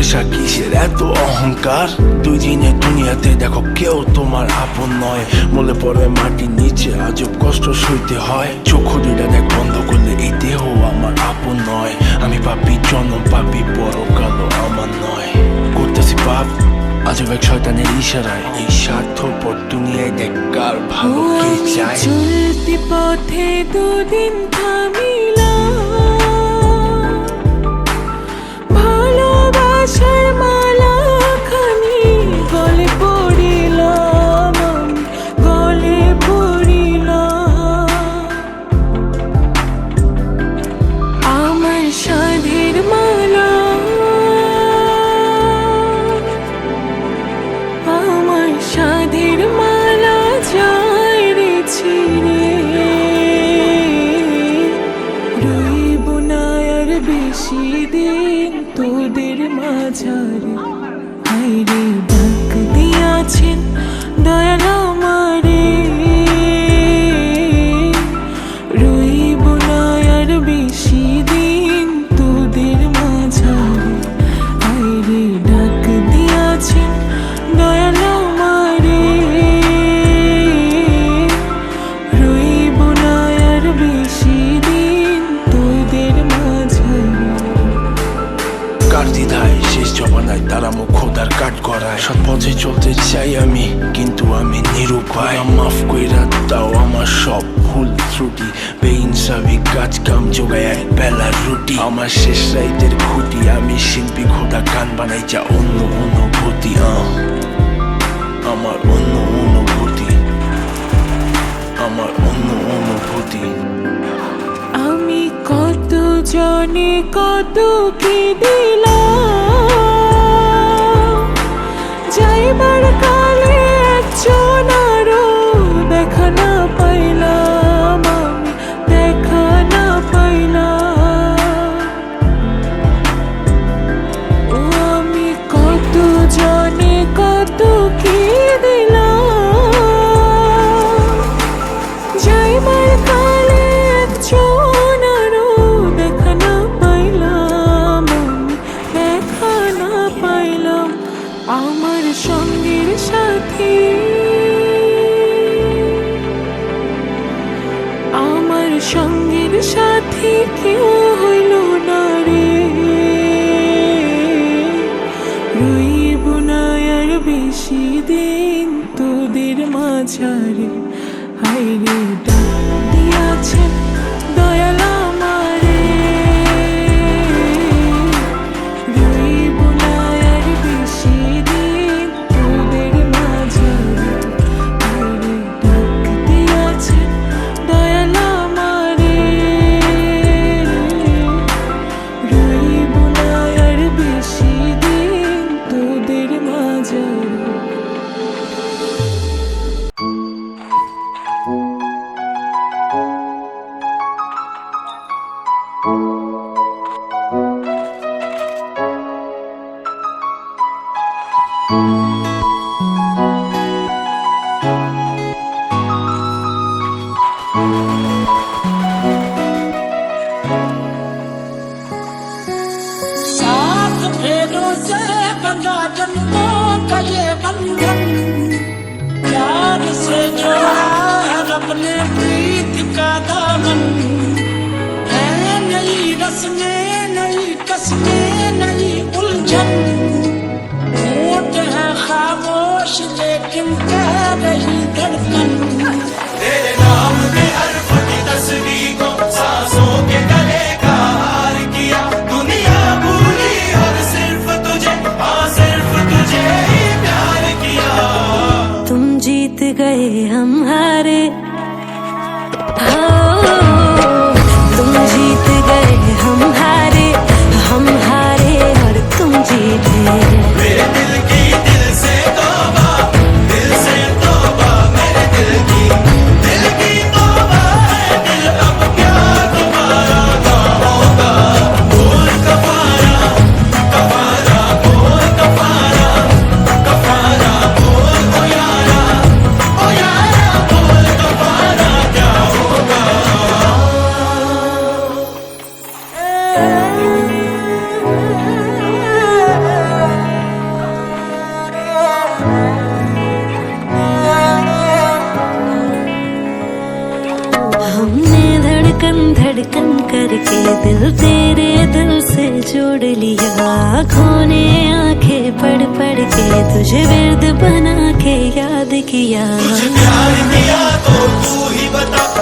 পয়সা কিসের? এত অহংকার? দুই দিনে দুনিয়াতে দেখো কেউ তোমার আপন নয়। বলে পরে মাটির নিচে আজব কষ্ট সইতে হয়। চক্ষু দুইটা দেখ বন্ধ করলে এই দেহ আমার আপন নয়। আমি পাপি জন্ম পাপি বড় কালো আমার নয়। করতেছি পাপ আজব এক শয়তানের ইশারায়। এই স্বার্থপর দুনিয়ায় দেখ কার ভালো কে চায় চলতি পথে দুদিন থামিলাম সৎ পথে চলতে চাই আমি, কিন্তু আমি নিরুপায়। মাফ কইরা দাও আমার সব ভুল ত্রুটি। বেইনসাবি কাজ কাম যোগায় এক বেলার রুটি। আমার শেষ রাইতের খুঁটি, আমি শিল্পী খোদা গান বানাই যা অন্য অনুভূতি। আমার অন্য অনুভূতি। আমার অন্য অনুভূতি। আমি কত জনে কত সাথী কেউ হইল না রে। বেশি দিন তোদের মাঝারে। হাইরে ডাক দিয়াছেন Thank you. करके दिल तेरे दिल से जोड़ लिया। खोने आँखें पढ़ पढ़ के तुझे विर्द बना के याद किया। प्यार मिला तो तू ही बता।